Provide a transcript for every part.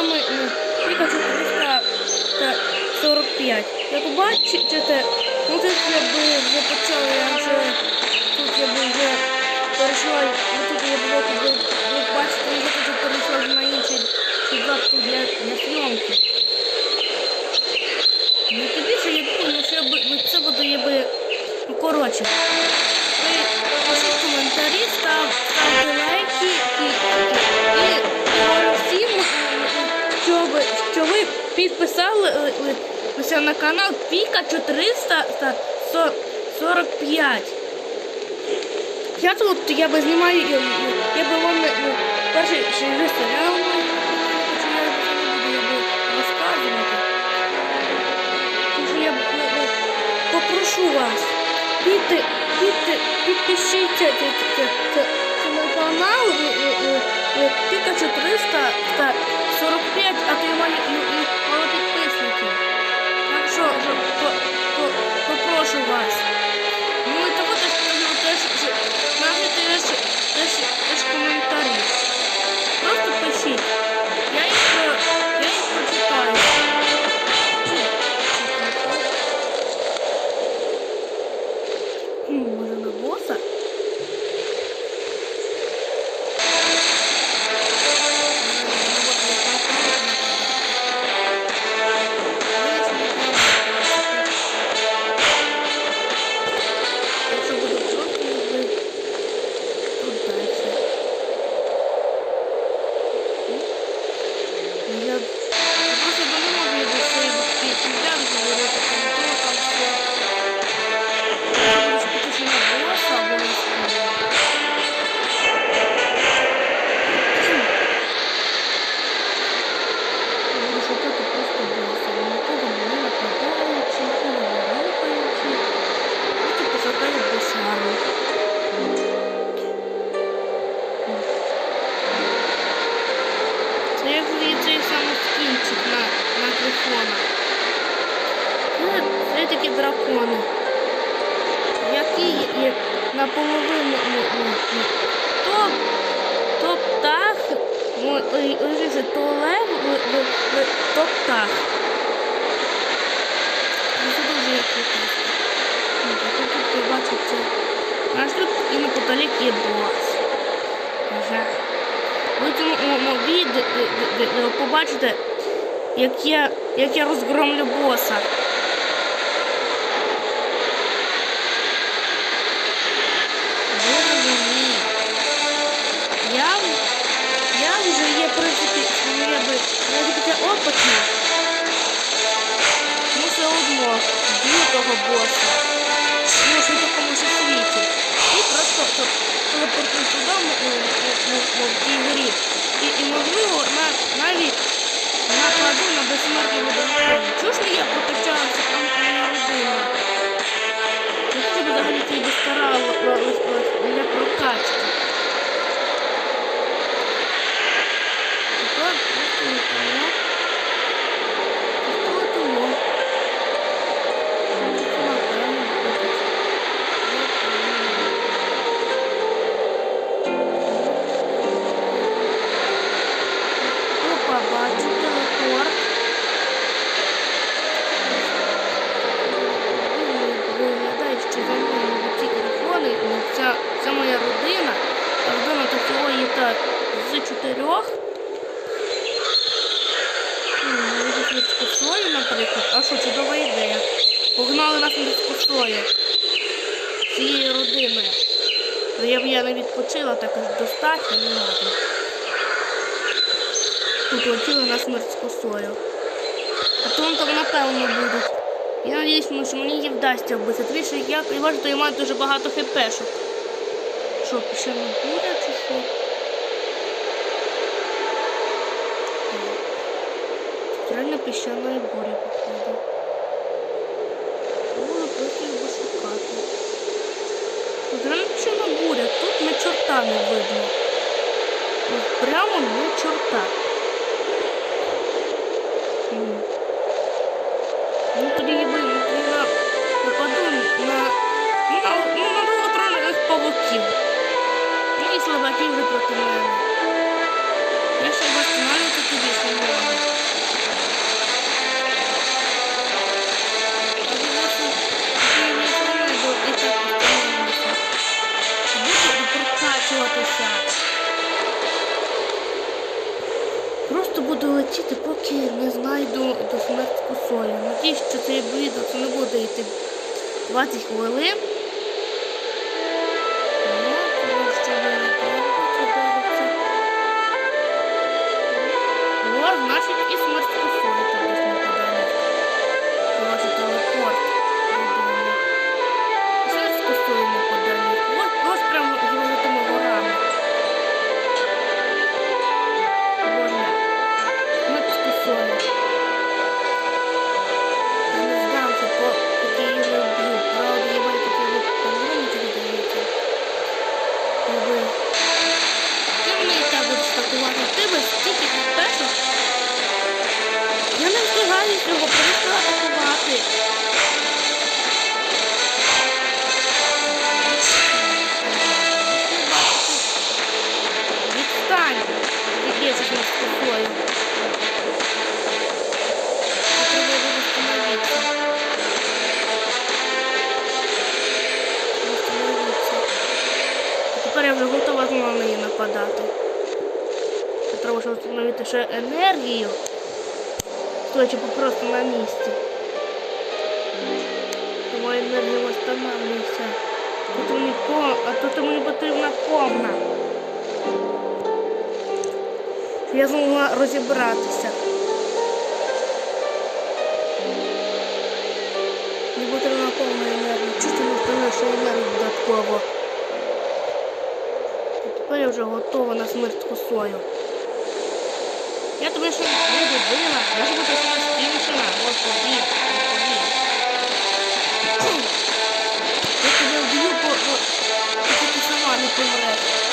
саме ну, Піка 445. Як бачите, ну тут я би вже почала, я вже тут я би вже перейшла, ну тут я було, ви бачите, я тут перейшла на інший додатку для, для зйомки. Ну тобі що я думаю, що я би, би- це буде я би, ну коротше. Ви пишіть коментарі, став, ставте лайки і, ви підписали е, е, на канал Піка 445. Я тут я би знімаю, я би вам ну, перший серіал, ну, ну, попрошу вас, підте, підте, підпишіться це, це, це, це, це на канал е, е, Піка 445, а то я це такі дракони. Які є наполовину ну, ну, ну, то, то птах, ой, ой, то лев, ой, то птах. Ну, Ну, Тут бачите, аж тут і неподалік є бос. Ви цьому відео побачите, як я, як я розгромлю боса. Б'ю того боса. Що в ж світі. І просто телепортують додому в тій грі. І, і можливо, на, чотирьох. Косою, наприклад. А що, чудова ідея. Погнали нас від косою. Цією родиною. Ну, Я б я не відпочила, також достатньо, не можна. Тут летіли на смерть з косою. А то там напевно будуть. Я надіюсь, що мені її вдасться вбити. Я, бачу, то я маю дуже багато хпшок. Що, ще не буде чи що? Реально піщаної бурі походу. Буду просто його шукати. Тут реально піщана буря, тут на чорта не видно. От прямо на чорта. Ну тоді я нападу на ну на довготронних павуків. Ну і слабаки вже проти. Я ще восстанавливати тобі не можу. просто 20 хвилин. Встановити ще енергію. Просто на місці. Тому енергія восстановлюється. Тут мені по... А тут мені потрібна повна. Я змогла розібратися. Мені потрібна повна енергія. Чуть не встигла, що енергію додатково. Тепер я вже готова на смерть косою. Я тебе ще не добила, я ж буду тобі, от тобі. Я тебе вб'ю, по, по, поки сама не помреш.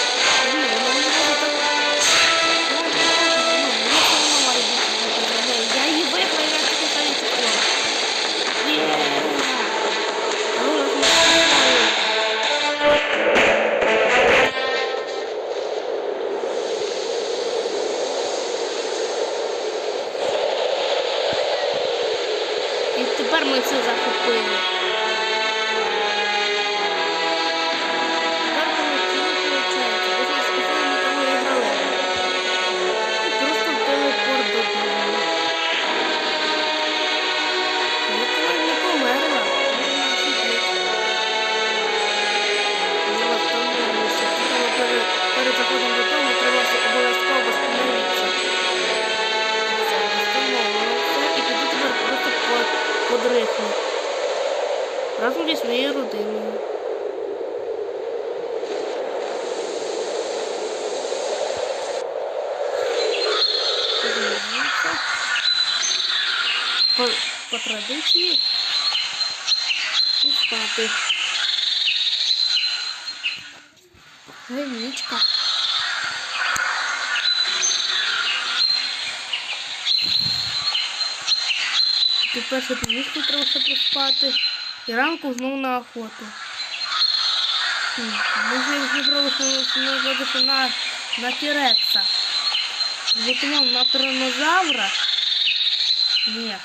Тепер ми це По, по традиції. І спати. Гринічка. Тепер ще північку треба ще поспати. І ранку знову на охоту. Хм, Може я на, на Тірекса. Готував на тиранозавра. Ні,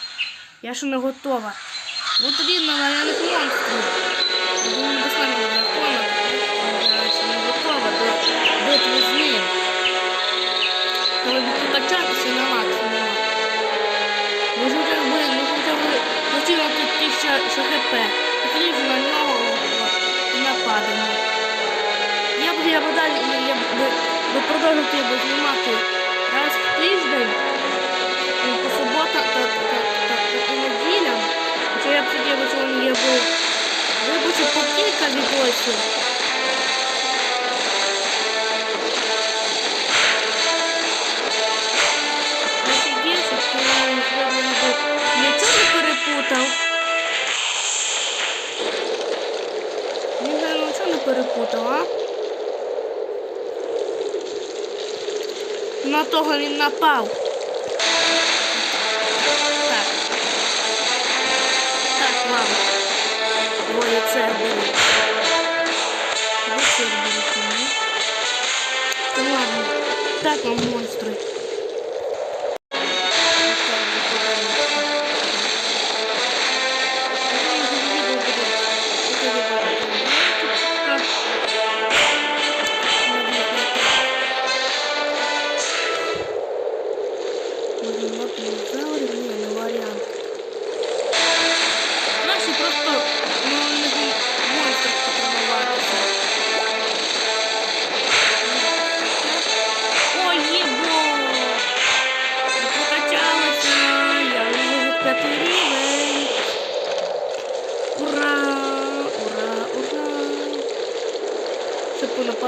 я ще не готова. Ну тоді на варіаних. Я думаю, до самого дракона. Я ще не готова до битви з ним. Треба би покачатися на максимум. Хоча б, ми хоча б хотіли тут тисяча хп. Тоді на нього нападемо. Я б я б далі, я б продовжити б знімати раз в тиждень, я хотів, би, що був вибачу по кілька відосів. Я перепутав. Він же нічого не перепутав, а? На того він напав. Мама. Двоє церберів. Ви церберів? Та ладно. Так вам монстри.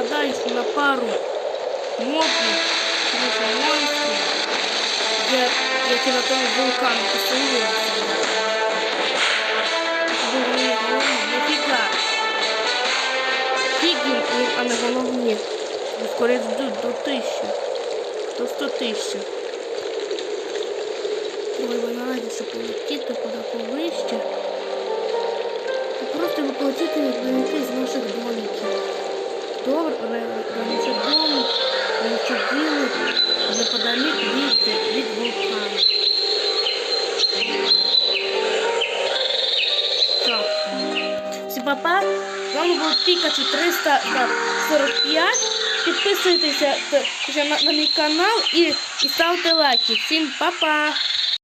Це понападаєш на пару мобів, тому що монстрів, я, які на тому вулкану поселилися. Головні, головні, нафіга. А не головні. Скоріше йдуть до тисячі. До 100 тисяч. Ой, ви нарадіше полетіти куди повище. І просто ви полетіти знайти з наших домиків. Добре, раніше діли, неподалік від, від вулкану. Так. Всім папа. З вами був Пікачу 345. Підписуйтеся на, на мій канал і, і ставте лайки. Всім па-па!